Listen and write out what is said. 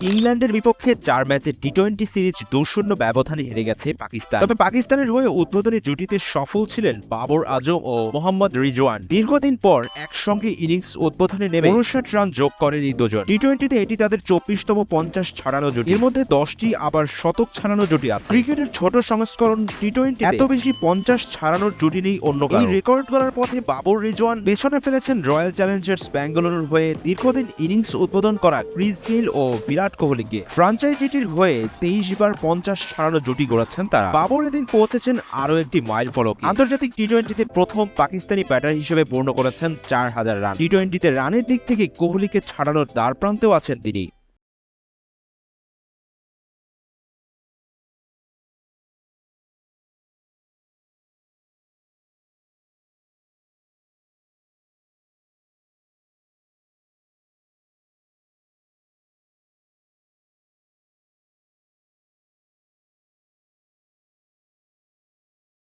ইংল্যান্ডের বিপক্ষে চার ম্যাচের টি টোয়েন্টি সিরিজ দুই শূন্য ব্যবধানে হেরে গেছে পাকিস্তান। তবে পাকিস্তানের হয়ে উদ্বোধনী জুটিতে সফল ছিলেন বাবর আজম ও মোহাম্মদ রিজওয়ান। দীর্ঘদিন পর একসঙ্গে ইনিংস উদ্বোধনে নেমে উনষাট রান যোগ করেন এই দুজন। টি টোয়েন্টিতে এটি তাদের চব্বিশতম পঞ্চাশ ছাড়ানো জুটি। এর মধ্যে দশটি, আবার শতক ছাড়ানো জুটি আছে। ক্রিকেটের ছোট সংস্করণ টি টোয়েন্টি এত বেশি পঞ্চাশ ছাড়ানোর জুটি নেই অন্য এই রেকর্ড করার পথে বাবর রিজওয়ান পেছনে ফেলেছেন রয়্যাল চ্যালেঞ্জার্স ব্যাঙ্গালোরের হয়ে দীর্ঘদিন ইনিংস উদ্বোধন করা ক্রিস গেইল ও বিরাট কোহলিকে ফ্রাঞ্চাইজিটির হয়ে তেইশ বার পঞ্চাশ সারানো জুটি গড়াচ্ছেন তারা। বাবর এদিন পৌঁছেছেন আরও একটি মাইল ফলক। আন্তর্জাতিক টি টোয়েন্টিতে প্রথম পাকিস্তানি ব্যাটার হিসেবে পূর্ণ করেছেন চার হাজার রান। টি টোয়েন্টিতে রানের দিক থেকে কোহলিকে ছাড়ানোর দ্বার প্রান্তেও আছেন তিনি।